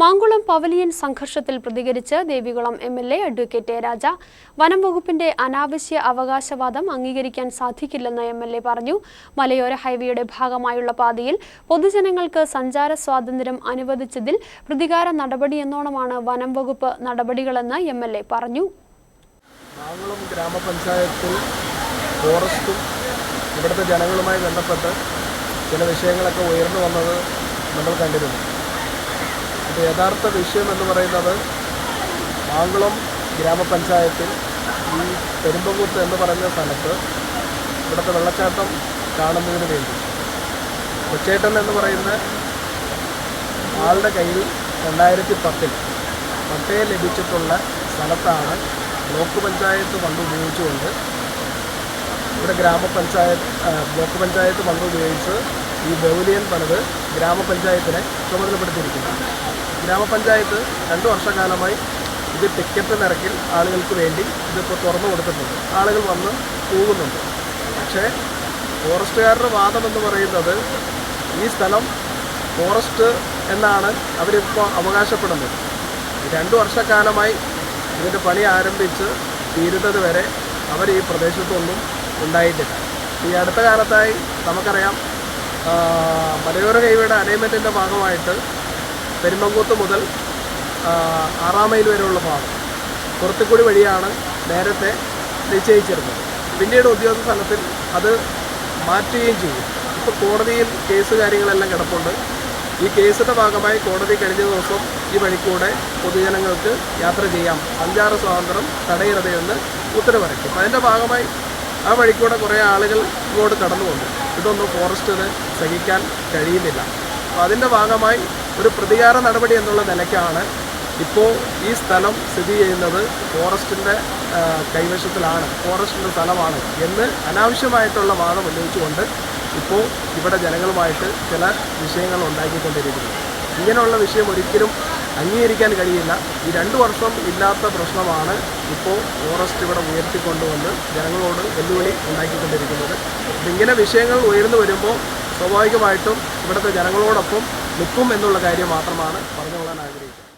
Mankulam pavilion സംഘർഷത്തിൽ പ്രതികരിച്ച് Devikulam M L A advocate Raja വനം വകുപ്പിന്റെ അനാവശ്യ അവകാശവാദം അംഗീകരിക്കാൻ സാധിക്കില്ലെന്ന് എം എൽ എ പറഞ്ഞു. മലയോര ഹൈവേയുടെ ഭാഗമായുള്ള പാതയിൽ പൊതുജനങ്ങൾക്ക് സഞ്ചാര സ്വാതന്ത്ര്യം അനുവദിച്ചതിൽ പ്രതികാര നടപടിയെന്നോണമാണ് വനം വകുപ്പ് നടപടികളെന്ന് എം എൽ എ പറഞ്ഞു. മാങ്കുളം ഗ്രാമപഞ്ചായത്തിൽ ഫോറസ്റ്റും ഇവിടുത്തെ ജനങ്ങളുമായി ബന്ധപ്പെട്ട് ചില വിഷയങ്ങളൊക്കെ ഉയർന്നു വന്നത് നമ്മൾ കണ്ടിരുന്നു. യഥാർത്ഥ വിഷയം എന്ന് പറയുന്നത് മാങ്കുളം ഗ്രാമപഞ്ചായത്തിൽ ഈ പെരുമ്പകുത്ത് എന്ന് പറയുന്ന സ്ഥലത്ത് ഇവിടുത്തെ വെള്ളച്ചാട്ടം കാണുന്നതിന് വേണ്ടി. കൊച്ചേട്ടൻ എന്ന് പറയുന്ന ആളുടെ കയ്യിൽ രണ്ടായിരത്തി പത്തിൽ പട്ടയം ലഭിച്ചിട്ടുള്ള സ്ഥലത്താണ് ബ്ലോക്ക് പഞ്ചായത്ത് ഫണ്ട് ഉപയോഗിച്ചുകൊണ്ട് ഇവിടെ ഗ്രാമപഞ്ചായത്ത് ബ്ലോക്ക് പഞ്ചായത്ത് ഫണ്ട് ഉപയോഗിച്ച് ഈ ബൗലിയൻ പണിത് ഗ്രാമപഞ്ചായത്തിനെ ചുമതലപ്പെടുത്തിയിരിക്കുന്നു. ഗ്രാമപഞ്ചായത്ത് രണ്ട് വർഷക്കാലമായി ഇത് ടിക്കറ്റ് നിരക്കിൽ ആളുകൾക്ക് വേണ്ടി ഇതിപ്പോൾ തുറന്നു കൊടുത്തിട്ടുണ്ട്. ആളുകൾ വന്ന് പോകുന്നുണ്ട്. പക്ഷേ ഫോറസ്റ്റുകാരുടെ വാദം എന്ന് പറയുന്നത് ഈ സ്ഥലം ഫോറസ്റ്റ് എന്നാണ് അവരിപ്പോൾ അവകാശപ്പെടുന്നത്. രണ്ട് വർഷക്കാലമായി ഇതിന്റെ പണി ആരംഭിച്ച് തീരുന്നത് വരെ അവർ ഈ പ്രദേശത്തൊന്നും ഉണ്ടായിട്ടില്ല. ഈ അടുത്ത കാലത്തായി നമുക്കറിയാം മലയോര ഹൈവേയുടെ അലൈൻമെന്റിന്റെ ഭാഗമായിട്ട് പെരുമ്പങ്കൂത്ത് മുതൽ ആറാം മൈൽ വരെയുള്ള ഭാഗം. കുറത്തുകൂടി വഴിയാണ് നേരത്തെ നിശ്ചയിച്ചിരുന്നത്. പിന്നീട് ഉദ്യോഗസ്ഥ സ്ഥലത്തിൽ അത് മാറ്റുകയും ചെയ്യും. ഇപ്പോൾ കോടതിയിൽ കേസ് കാര്യങ്ങളെല്ലാം കിടപ്പുണ്ട്. ഈ കേസിന്റെ ഭാഗമായി കോടതി കഴിഞ്ഞ ദിവസം ഈ വഴിക്കൂടെ പൊതുജനങ്ങൾക്ക് യാത്ര ചെയ്യാം. സഞ്ചാര സ്വാതന്ത്ര്യം തടയരുതെന്ന് ഉത്തരവിറക്കി. അപ്പോൾ അതിന്റെ ഭാഗമായി ആ വഴിക്കൂടെ കുറേ ആളുകൾ ഇങ്ങോട്ട് കടന്നു പോകുന്നു ഇതൊന്നും ഫോറസ്റ്റിന് സഹിക്കാൻ കഴിയുന്നില്ല. അപ്പോൾ അതിന്റെ ഭാഗമായി ഒരു പ്രതികാര നടപടി എന്നുള്ള നിലയ്ക്കാണ് ഇപ്പോൾ ഈ സ്ഥലം സ്ഥിതി ചെയ്യുന്നത് ഫോറസ്റ്റിന്റെ കൈവശത്തിലാണ് ഫോറസ്റ്റിന്റെ സ്ഥലമാണ് എന്ന് അനാവശ്യമായിട്ടുള്ള വാദം ഉന്നയിച്ചുകൊണ്ട് ഇപ്പോൾ ഇവിടെ ജനങ്ങളുമായിട്ട് ചില വിഷയങ്ങൾ ഉണ്ടാക്കിക്കൊണ്ടിരിക്കുന്നു. ഇങ്ങനെയുള്ള വിഷയം ഒരിക്കലും അംഗീകരിക്കാൻ കഴിയില്ല. ഈ രണ്ട് വർഷം ഇല്ലാത്ത പ്രശ്നമാണ് ഇപ്പോൾ ഫോറസ്റ്റ് ഇവിടെ ഉയർത്തിക്കൊണ്ടുവന്ന് ജനങ്ങളോട് വെല്ലുവിളി ഉണ്ടാക്കിക്കൊണ്ടിരിക്കുന്നത്. ഇങ്ങനെ വിഷയങ്ങൾ ഉയർന്നു വരുമ്പോൾ സ്വാഭാവികമായിട്ടും ഇവിടുത്തെ ജനങ്ങളോടൊപ്പം നിൽക്കും എന്നുള്ള കാര്യം മാത്രമാണ് പറഞ്ഞുകൊള്ളാൻ ആഗ്രഹിക്കുന്നത്.